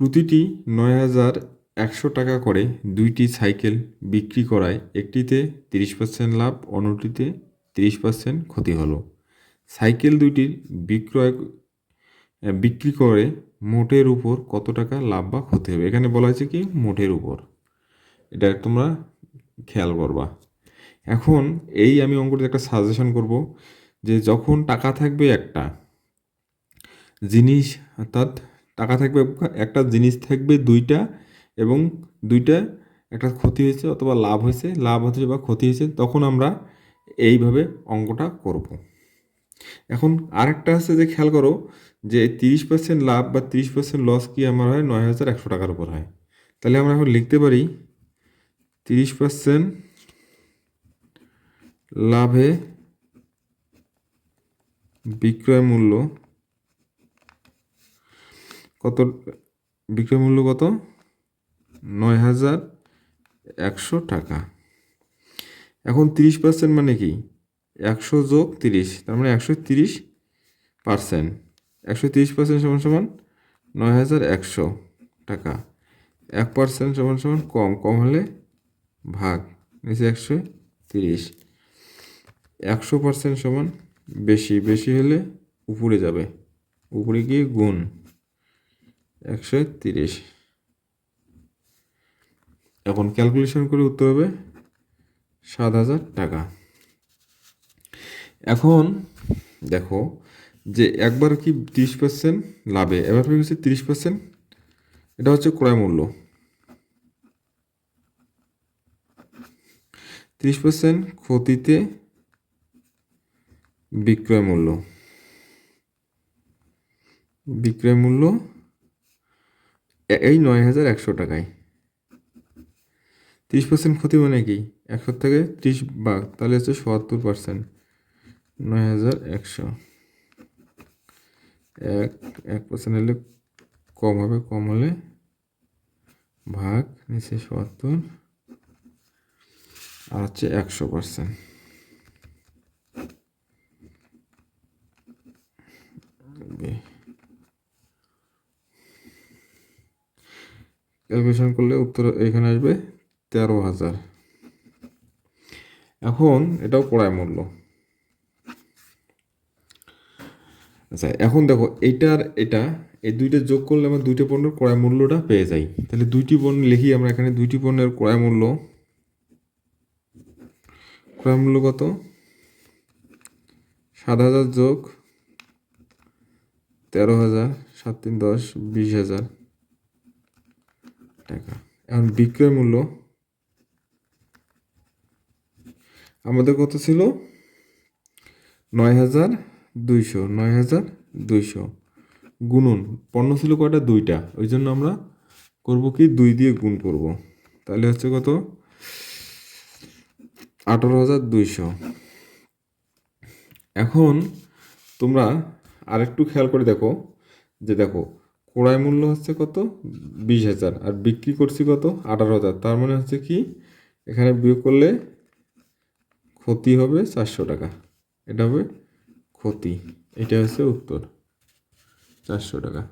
প্রতিটি নয় হাজার একশো টাকা করে দুইটি সাইকেল বিক্রি করায় একটিতে তিরিশ পার্সেন্ট লাভ, অন্যটিতে তিরিশ পার্সেন্ট ক্ষতি হলো। সাইকেল দুইটির বিক্রয় বিক্রি করে মোটের উপর কত টাকা লাভ বা ক্ষতি হবে? এখানে বলা হয়েছে কি? মোটের উপর। এটা তোমরা খেয়াল করবা। এখন এই আমি অঙ্কটিতে একটা সাজেশন করব যে যখন টাকা থাকবে একটা, জিনিস অর্থাৎ টাকা থাকবে, একটা জিনিস থাকবে দুইটা এবং দুইটা একটা ক্ষতি হয়েছে অথবা লাভ হয়েছে লাভ হয়েছে বা ক্ষতি হয়েছে, তখন আমরা এইভাবে অঙ্কটা করব। এখন আরেকটা আছে যে খেয়াল করো যে তিরিশ পার্সেন্ট লাভ বা তিরিশ পার্সেন্ট লস কি আমার হয়? নয় হাজার একশো টাকার উপর হয়। তাহলে আমরা এখন লিখতে পারি তিরিশ পার্সেন্ট লাভে বিক্রয় মূল্য কত? বিক্রয় মূল্য কত? নয় হাজার একশো টাকা। এখন তিরিশ পার্সেন্ট মানে কি? একশো যোগ তিরিশ, তার মানে একশো তিরিশ পার্সেন্ট একশো তিরিশ পার্সেন্ট সমান সমান নয় হাজার একশো টাকা। এক পার্সেন্ট সমান সমান কম কম হলে ভাগ, নিচে একশো তিরিশ। একশো পার্সেন্ট সমান বেশি বেশি হলে উপরে যাবে। উপরে গিয়ে গুণ। একশো তিরিশ এখন ক্যালকুলেশন করে উত্তর হবে সাত হাজার টাকা। এখন দেখো যে একবার কি তিরিশ পার্সেন্ট লাভে, এবার হয়ে গেছে তিরিশ পার্সেন্ট এটা হচ্ছে ক্রয় মূল্য। তিরিশ পার্সেন্ট ক্ষতিতে বিক্রয় মূল্য। বিক্রয় মূল্য এই নয় হাজার একশো টাকায়। তিরিশ পার্সেন্ট ক্ষতি মানে কি? একশো থেকে ত্রিশ ভাগ, তাহলে হচ্ছে সত্তর পার্সেন্ট নয় হাজার একশো। এক এক পার্সেন্ট হলে কম হবে, কম হলে ভাগ নিচে সত্তর। আর হচ্ছে একশো পার্সেন্ট ক্যালকুলেশন করলে উত্তর এখানে আসবে তেরো হাজার। এখন এটাও ক্রয় মূল্য। আচ্ছা এখন দেখো, এইটার এটা, এই দুইটা যোগ করলে আমরা দুইটা পণ্যের ক্রয় মূল্যটা পেয়ে যাই। তাহলে দুইটি পণ্য লিখি আমরা এখানে, দুইটি পণ্যের ক্রয় মূল্য। ক্রয় মূল্য কত? সাত হাজার যোগ তেরো হাজার, সাত তিন দশ, বিশ হাজার। টাকা। এখন বিক্রয় মূল্য? আমাদের কত ছিল? নয় হাজার দুইশো। নয় হাজার দুইশো। গুণন, পণ্য ছিল কয়টা? দুইটা। ওই জন্য আমরা করব কি? দুই দিয়ে গুণ করব। তাহলে হচ্ছে কত? আঠারো হাজার দুইশো। এখন তোমরা আরেকটু খেয়াল করে দেখো যে দেখো ক্রয় মূল্য হচ্ছে কত? বিশ হাজার। আর বিক্রি করছি কত? আঠারো হাজার। তার মানে হচ্ছে কি, এখানে বিয়োগ করলে ক্ষতি হবে চারশো টাকা। এটা হবে ক্ষতি। এটা হচ্ছে উত্তর। চারশো টাকা।